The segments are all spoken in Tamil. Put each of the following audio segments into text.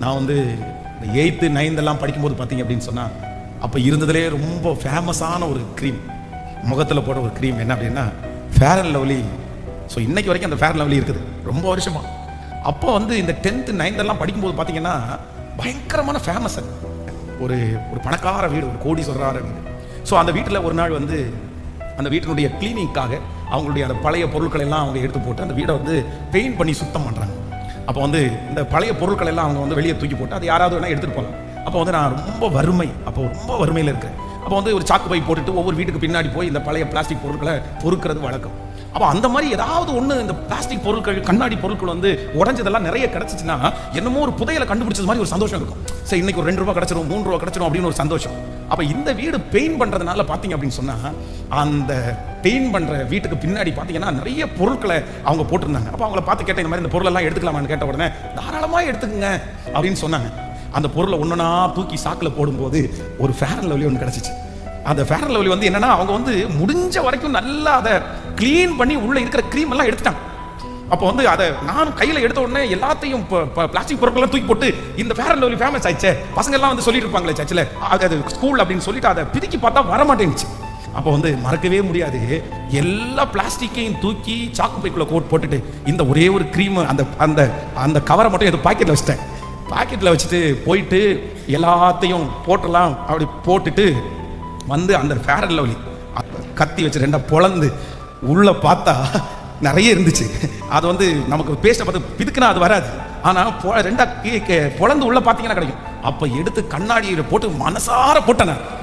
நான் வந்து இந்த எயித்து நைன்தெல்லாம் படிக்கும்போது பார்த்தீங்க அப்படின்னு சொன்னால் அப்போ இருந்ததுலே ரொம்ப ஃபேமஸான ஒரு க்ரீம் முகத்தில் போட ஒரு க்ரீம் என்ன அப்படின்னா ஃபேர் அண்ட் லவ்லி ஸோ இன்னைக்கு வரைக்கும் அந்த ஃபேர் அண்ட் லவ்லி இருக்குது. ரொம்ப வருஷமாக அப்போ வந்து இந்த டென்த்து நைன்த்தெல்லாம் படிக்கும்போது பார்த்தீங்கன்னா பயங்கரமான ஃபேமஸ் அது. ஒரு ஒரு பணக்கார வீடு ஒரு கோடி சொல்கிறார வீடு ஸோ அந்த வீட்டில் ஒரு நாள் வந்து அந்த வீட்டினுடைய கிளீனிங்காக அவங்களுடைய அந்த பழைய பொருட்களை எல்லாம் அவங்க எடுத்து போட்டு அந்த வீடை வந்து பெயிண்ட் பண்ணி சுத்தம் பண்ணுறாங்க அப்போ வந்து இந்த பழைய பொருட்கள் எல்லாம் அவங்க வந்து வெளியே தூக்கி போட்டு அது யாராவது வேணால் எடுத்துகிட்டு போகலாம் அப்போ வந்து நான் ரொம்ப வறுமை அப்போ ரொம்ப வறுமையில் இருக்கேன். அப்போ வந்து ஒரு சாக்கு பை போட்டுட்டு ஒவ்வொரு வீட்டுக்கு பின்னாடி போய் இந்த பழைய பிளாஸ்டிக் பொருட்களை பொறுக்கிறது வழக்கம். அப்போ அந்த மாதிரி ஏதாவது ஒன்று இந்த பிளாஸ்டிக் பொருட்கள் கண்ணாடி பொருட்கள் வந்து உடஞ்சதெல்லாம் நிறைய கிடச்சிச்சின்னா என்னமோ ஒரு புதையில கண்டுபிடிச்சது மாதிரி ஒரு சந்தோஷம் இருக்கும். சரி இன்னைக்கு ஒரு ரெண்டு ரூபா கிடச்சிரும் மூணு ரூபா கிடச்சிரும் அப்படின்னு ஒரு சந்தோஷம். அப்போ இந்த வீடு பெயிண்ட் பண்ணுறதுனால பார்த்தீங்க அப்படின்னு சொன்னால் அந்த பெயிண்ட் பண்ணுற வீட்டுக்கு பின்னாடி பார்த்தீங்கன்னா நிறைய பொருட்களை அவங்க போட்டிருந்தாங்க. அப்போ அவங்கள பார்த்து கேட்டேன் இந்த மாதிரி இந்த பொருளெல்லாம் எடுத்துக்கலாமான்னு? கேட்ட உடனே தாராளமாக எடுத்துக்கங்க. அப்படின்னு சொன்னாங்க. அந்த பொருளை ஒன்றுனா தூக்கி சாக்கில் போடும்போது ஒரு ஃபேர் லவ்லி ஒன்று கிடச்சிச்சு. அந்த ஃபேர் லவ்லி வந்து என்னன்னா அவங்க வந்து முடிஞ்ச வரைக்கும் நல்லா அதை க்ளீன் பண்ணி உள்ளே இருக்கிற க்ரீம் எல்லாம் எடுத்துட்டாங்க. அப்போ வந்து அதை நானும் கையில் எடுத்த உடனே எல்லாத்தையும் பிளாஸ்டிக் பொருட்கள்லாம் தூக்கி போட்டு இந்த ஃபேர் அண்ட் லவ்லி ஃபேமஸ் ஆயிடுச்சே. பசங்க எல்லாம் வந்து சொல்லிட்டு இருப்பாங்களே சர்ச்சில். அது ஸ்கூல் அப்படின்னு சொல்லிட்டு அதை பிரிக்கி பார்த்தா வர மாட்டேங்குச்சு அப்போ வந்து மறக்கவே முடியாது. எல்லா பிளாஸ்டிக்கையும் தூக்கி சாக்கு பைக்குள்ள கோட் போட்டுட்டு இந்த ஒரே ஒரு க்ரீம் அந்த அந்த அந்த கவரை மட்டும் எது பாக்கெட்டில் வச்சிட்டேன். பாக்கெட்டில் வச்சுட்டு போயிட்டு எல்லாத்தையும் போட்டலாம் அப்படி போட்டுட்டு வந்து அந்த ஃபேர் அண்ட் லவ்லி கத்தி வச்சு ரெண்டா பொழந்து உள்ளே பார்த்தா நிறைய இருந்துச்சு. அது வந்து நமக்கு பேஸ்ட்டை பார்த்து பிதுக்குனா அது வராது. ஆனால் பொ ரெண்டா கீ- கே- பொழந்து உள்ளே பார்த்தீங்கன்னா கிடைக்கும். அப்போ எடுத்து கண்ணாடியில் போட்டு மனசார போட்டேன்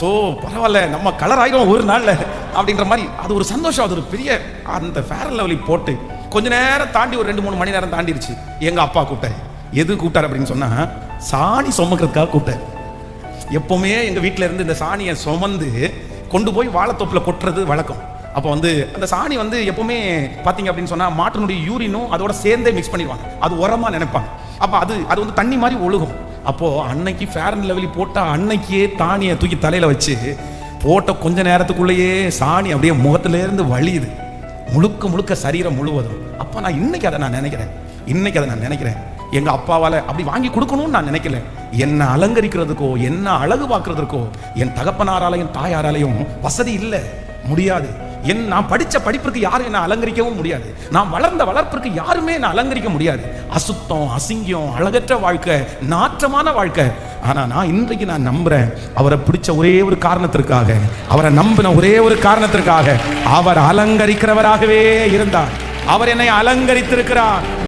ஸோ பரவாயில்ல நம்ம கலர் ஆகிடும் ஒரு நாளில் அப்படின்ற மாதிரி. அது ஒரு சந்தோஷம் அது ஒரு பெரிய அந்த ஃபேர் லெவலில் போட்டு கொஞ்ச நேரம் தாண்டி ஒரு ரெண்டு மூணு மணி நேரம் தாண்டிடுச்சு எங்கள் அப்பா கூப்பிட்டாரு. எது கூப்பிட்டாரு அப்படின்னு சொன்னால் சாணி சுமக்கிறதுக்காக கூப்பிட்டாரு. எப்போவுமே எங்கள் வீட்டில் இருந்து இந்த சாணியை சுமந்து கொண்டு போய் வாழைத்தோப்பில் கொட்டுறது வழக்கம். அப்போ வந்து அந்த சாணி வந்து எப்பவுமே பார்த்தீங்க அப்படின்னு சொன்னால் மாட்டினுடைய யூரினும் அதோட சேர்ந்தே மிக்ஸ் பண்ணிடுவாங்க. அது உரமாக நினைப்பாங்க. அப்போ அது அது வந்து தண்ணி மாதிரி ஒழுகும். அப்போது அன்னைக்கு ஃபேர் அண்ட் லெவலி போட்டால் அன்னைக்கே தானியை தூக்கி தலையில் வச்சு போட்ட கொஞ்ச நேரத்துக்குள்ளேயே சாணி அப்படியே முகத்துலேருந்து வழியுது. முழுக்க முழுக்க சரீரம் முழுவதும். அப்போ நான் இன்னைக்கு அதை நான் நினைக்கிறேன். இன்னைக்கு அதை நான் நினைக்கிறேன். எங்கள் அப்பாவால் அப்படி வாங்கி கொடுக்கணும்னு நான் நினைக்கல. என்ன அலங்கரிக்கிறதுக்கோ என்ன அழகு பார்க்கறதுக்கோ என் தகப்பனாராலையும் தாயாராலையும் வசதி இல்லை. முடியாது. என் நான் படிச்ச படிப்புக்கு யாரும் என்னை அலங்கரிக்கவும் முடியாது. நான் வளர்ந்த வளர்ப்பிற்கு யாருமே என்னை அலங்கரிக்க முடியாது. அசுத்தம் அசிங்கம் அழகற்ற வாழ்க்கை நாற்றமான வாழ்க்கை. ஆனா நான் இன்றைக்கு நான் நம்புறேன் அவரை பிடிச்ச ஒரே ஒரு காரணத்திற்காக அவரை நம்பின ஒரே ஒரு காரணத்திற்காக அவர் அலங்கரிக்கிறவராகவே இருந்தார். அவர் என்னை அலங்கரித்திருக்கிறார்.